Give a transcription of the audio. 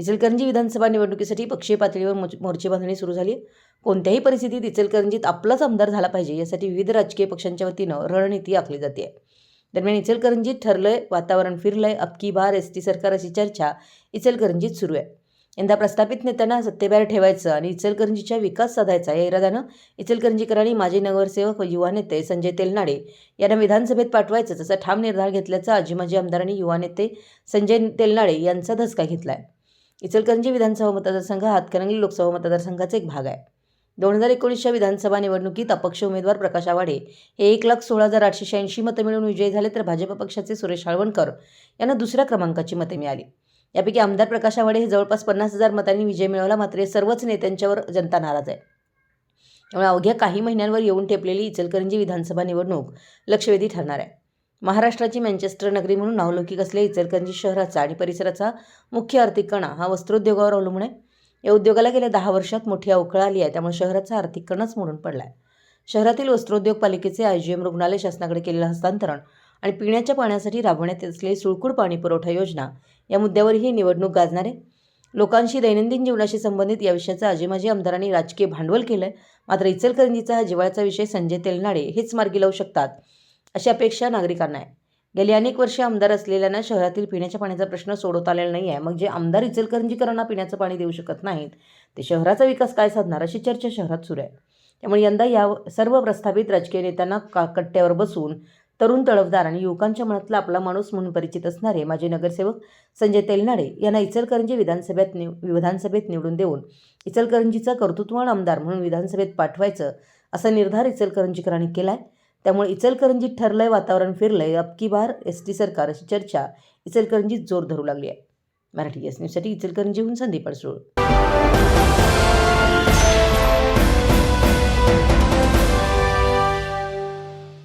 इचलकरंजी विधानसभा निवडणुकीसाठी पक्षीय पातळीवर मोर्च- मोर्चे बांधणी सुरू झाली कोणत्याही परिस्थितीत इचलकरंजीत आपलाच आमदार झाला पाहिजे यासाठी विविध राजकीय पक्षांच्या वतीनं रणनीती आखली जाते. दरम्यान इचलकरंजीत ठरलंय वातावरण फिरलंय अबकी बार एस टी सरकार अशी चर्चा इचलकरंजीत सुरू आहे. यंदा प्रस्थापित नेत्यांना सत्तेबाहेर ठेवायचं आणि इचलकरंजीच्या विकास साधायचा या इराद्यानं इचलकरंजीकरांनी माजी नगरसेवक व युवा नेते संजय तेलनाडे यांना विधानसभेत पाठवायचं असा ठाम निर्धार घेतल्याचा आजी माजी आमदारांनी युवा नेते संजय तेलनाडे यांचा धसका घेतला आहे इचलकरंजी विधानसभा मतदारसंघ हा हातकणंगले लोकसभा मतदारसंघाचा एक भाग आहे. दोन हजार एकोणीसच्या विधानसभा निवडणुकीत अपक्ष उमेदवार प्रकाश आवाडे हे एक लाख सोळा हजार आठशे शहाऐंशी मतं मिळून विजयी झाले तर भाजप पक्षाचे सुरेश हाळवणकर यांना दुसऱ्या क्रमांकाची मते मिळाली. यापैकी आमदार प्रकाश आवाडे हे जवळपास पन्नास हजार मतांनी विजय मिळवला मात्र हे सर्वच नेत्यांच्यावर जनता नाराज आहे. त्यामुळे अवघ्या काही महिन्यांवर येऊन ठेपलेली इचलकरंजी विधानसभा निवडणूक लक्षवेधी ठरणार आहे. महाराष्ट्राची मँचेस्टर नगरी म्हणून नावलौकिक असलेल्या इचलकरंजी शहराचा आणि परिसराचा मुख्य आर्थिक कणा हा वस्त्रोद्योगावर अवलंबून आहे. या उद्योगाला गेल्या दहा वर्षात मोठी अवकळा आली आहे त्यामुळे शहराचा आर्थिक कणच मोडून पडला आहे शहरातील वस्त्रोद्योग पालिकेचे आय जी एम रुग्णालय शासनाकडे केलेलं हस्तांतरण आणि पिण्याच्या पाण्यासाठी राबवण्यात येत असलेली सुळकूड पाणी पुरवठा योजना या मुद्द्यावरही ही निवडणूक गाजणार. आहे लोकांशी दैनंदिन जीवनाशी संबंधित या विषयाचं आजीमाजी आमदारांनी राजकीय भांडवल केलं आहे मात्र इचलकरंजीचा हा जिवाळ्याचा विषय संजय तेलनाडे हेच मार्गी लावू शकतात. अशी अपेक्षा नागरिकांना आहे. गेली अनेक वर्षे आमदार असलेल्यांना शहरातील पिण्याच्या पाण्याचा प्रश्न सोडवता आलेला नाही आहे मग जे आमदार इचलकरंजीकरांना पिण्याचं पाणी देऊ शकत नाहीत ते शहराचा विकास काय साधणार अशी चर्चा शहरात सुरू आहे. त्यामुळे यंदा या सर्व प्रस्थापित राजकीय नेत्यांना का कट्ट्यावर बसून तरुण तळफदार आणि युवकांच्या मनातला आपला माणूस म्हणून परिचित असणारे माजी नगरसेवक संजय तेलनाडे यांना इचलकरंजी विधानसभेत निव विधानसभेत निवडून देऊन इचलकरंजीचा कर्तृत्ववान आमदार म्हणून विधानसभेत पाठवायचं असा निर्धार इचलकरंजीकरांनी केला आहे त्यामुळे इचलकरंजीत ठरलंय वातावरण फिरलंय. अबकी बार एस टी सरकार अशी चर्चा. इचलकरंजीत जोर धरू लागली आहे. मराठी एस न्यूजसाठी इचलकरंजीहून संदीप अडसूळ.